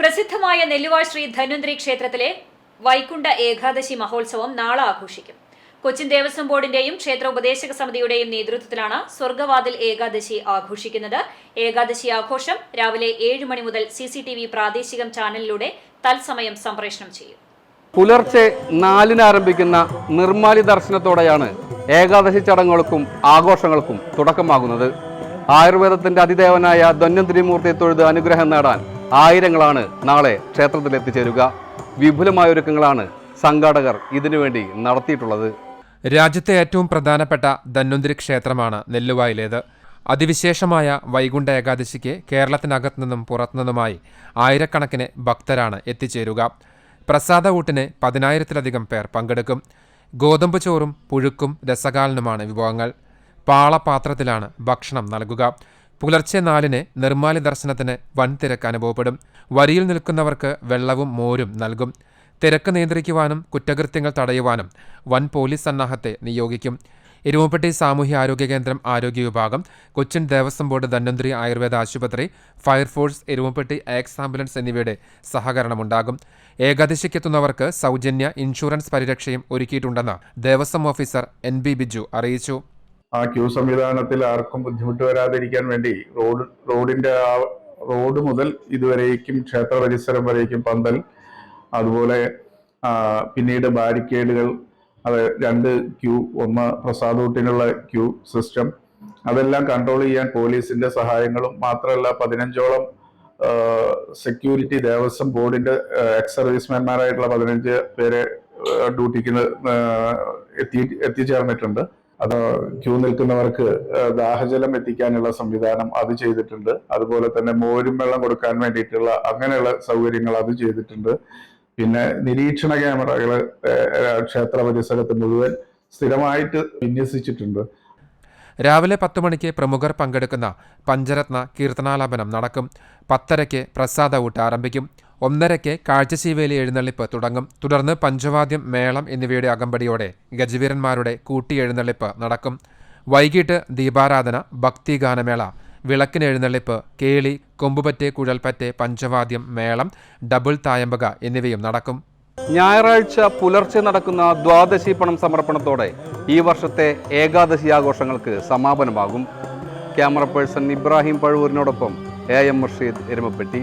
പ്രസിദ്ധമായ നെല്ലുവാ ശ്രീ ധന്വന്തരി ക്ഷേത്രത്തിലെ വൈകുണ്ഠ ഏകാദശി മഹോത്സവം നാളെ ആഘോഷിക്കും. കൊച്ചിൻ ദേവസ്വം ബോർഡിന്റെയും ക്ഷേത്ര ഉപദേശക സമിതിയുടെയും നേതൃത്വത്തിലാണ് സ്വർഗവാതിൽ ഏകാദശി ആഘോഷിക്കുന്നത്. ഏകാദശി ആഘോഷം രാവിലെ ഏഴ് മണി മുതൽ സി സി ടി വി പ്രാദേശികം ചാനലിലൂടെ തത്സമയം സംപ്രേഷണം ചെയ്യും. പുലർച്ചെ നാലിന് ആരംഭിക്കുന്ന നിർമ്മാലി ദർശനത്തോടെയാണ് ഏകാദശി ചടങ്ങുകൾക്കും ആഘോഷങ്ങൾക്കും തുടക്കമാകുന്നത്. ആയുർവേദത്തിന്റെ അതിദേവനായ ധന്വന്തിരിമൂർത്തി തൊഴുത് അനുഗ്രഹം നേടാൻ ആയിരങ്ങളാണ് നാളെ ക്ഷേത്രത്തിൽ എത്തിച്ചേരുക. വിപുലമായ ഒരുക്കങ്ങളാണ് സംഘാടകർ ഇതിനുവേണ്ടി നടത്തിയിട്ടുള്ളത്. രാജ്യത്തെ ഏറ്റവും പ്രധാനപ്പെട്ട ധന്വന്തിരി ക്ഷേത്രമാണ് നെല്ലുവായിലേത്. അതിവിശേഷമായ വൈകുണ്ഠ ഏകാദശിക്ക് കേരളത്തിനകത്തുനിന്നും പുറത്തുനിന്നുമായി ആയിരക്കണക്കിന് ഭക്തരാണ് എത്തിച്ചേരുക. പ്രസാദ ഊട്ടിന് പതിനായിരത്തിലധികം പേർ പങ്കെടുക്കും. ഗോതമ്പ് ചോറും പുഴുക്കും രസകാലനുമാണ് വിഭവങ്ങൾ. പാളപാത്രത്തിലാണ് ഭക്ഷണം നൽകുക. പുലർച്ചെ നാലിന് നിർമ്മാലി ദർശനത്തിന് വൻ തിരക്ക് അനുഭവപ്പെടും. വരിയിൽ നിൽക്കുന്നവർക്ക് വെള്ളവും മോരും നൽകും. തിരക്ക് നിയന്ത്രിക്കുവാനും കുറ്റകൃത്യങ്ങൾ തടയുവാനും വൻ പോലീസ് സന്നാഹത്തെ നിയോഗിക്കും. എരുമപ്പെട്ടി സാമൂഹ്യ ആരോഗ്യ കേന്ദ്രം ആരോഗ്യ വിഭാഗം കൊച്ചിൻ ദേവസ്വം ബോർഡ് ധന്വന്തരി ആയുർവേദ ആശുപത്രി ഫയർഫോഴ്സ് എരുമപ്പെട്ടി ആക്സ് ആംബുലൻസ് എന്നിവയുടെ സഹകരണമുണ്ടാകും. ഏകാദശിക്കെത്തുന്നവർക്ക് സൗജന്യ ഇൻഷുറൻസ് പരിരക്ഷയും ഒരുക്കിയിട്ടുണ്ടെന്ന് Devaswom officer N B Biju അറിയിച്ചു. ആ ക്യൂ സംവിധാനത്തിൽ ആർക്കും ബുദ്ധിമുട്ട് വരാതിരിക്കാൻ വേണ്ടി റോഡ് റോഡിന്റെ ആ റോഡ് മുതൽ ഇതുവരേക്കും ക്ഷേത്ര പരിസരം വരേക്കും പന്തൽ അതുപോലെ പിന്നീട് ബാരിക്കേഡുകൾ അത് രണ്ട് ക്യൂ ഒന്ന് പ്രസാദൂട്ടിനുള്ള ക്യൂ സിസ്റ്റം അതെല്ലാം കൺട്രോൾ ചെയ്യാൻ പോലീസിന്റെ സഹായങ്ങളും മാത്രമല്ല പതിനഞ്ചോളം സെക്യൂരിറ്റി ദേവസ്വം ബോർഡിന്റെ എക്സ് സർവീസ്മാൻമാരായിട്ടുള്ള പതിനഞ്ച് പേരെ ഡ്യൂട്ടിക്ക് എത്തി എത്തിച്ചേർന്നിട്ടുണ്ട്. അത് ക്യൂ നിൽക്കുന്നവർക്ക് ദാഹജലം എത്തിക്കാനുള്ള സംവിധാനം അത് ചെയ്തിട്ടുണ്ട്. അതുപോലെ തന്നെ മോരും വെള്ളം കൊടുക്കാൻ വേണ്ടിയിട്ടുള്ള അങ്ങനെയുള്ള സൗകര്യങ്ങൾ അത് ചെയ്തിട്ടുണ്ട്. പിന്നെ നിരീക്ഷണ ക്യാമറകൾ ക്ഷേത്ര പരിസരത്ത് മുഴുവൻ സ്ഥിരമായിട്ട് വിന്യസിച്ചിട്ടുണ്ട്. രാവിലെ പത്ത് മണിക്ക് പ്രമുഖർ പങ്കെടുക്കുന്ന പഞ്ചരത്ന കീർത്തനാലാപനം നടക്കും. പത്തരയ്ക്ക് പ്രസാദ ഊട്ട് ആരംഭിക്കും. ഒന്നരയ്ക്ക് കാഴ്ചശീവേലി എഴുന്നള്ളിപ്പ് തുടങ്ങും. തുടർന്ന് പഞ്ചവാദ്യം മേളം എന്നിവയുടെ അകമ്പടിയോടെ ഗജവീരന്മാരുടെ കൂട്ടിയെഴുന്നള്ളിപ്പ് നടക്കും. വൈകിട്ട് ദീപാരാധന ഭക്തിഗാനമേള വിളക്കിന് എഴുന്നള്ളിപ്പ് കേളി കൊമ്പുപറ്റ് കുഴൽപ്പറ്റ് പഞ്ചവാദ്യം മേളം ഡബിൾ തായമ്പക എന്നിവയും നടക്കും. ഞായറാഴ്ച പുലർച്ചെ നടക്കുന്ന ദ്വാദശി പണം സമർപ്പണത്തോടെ ഈ വർഷത്തെ ഏകാദശി ആഘോഷങ്ങൾക്ക് സമാപനമാകും. ക്യാമറ പേഴ്സൺ ഇബ്രാഹിം പഴുവൂരിനോടൊപ്പം എ എം മുർഷീദ് എരുമപ്പെട്ടി.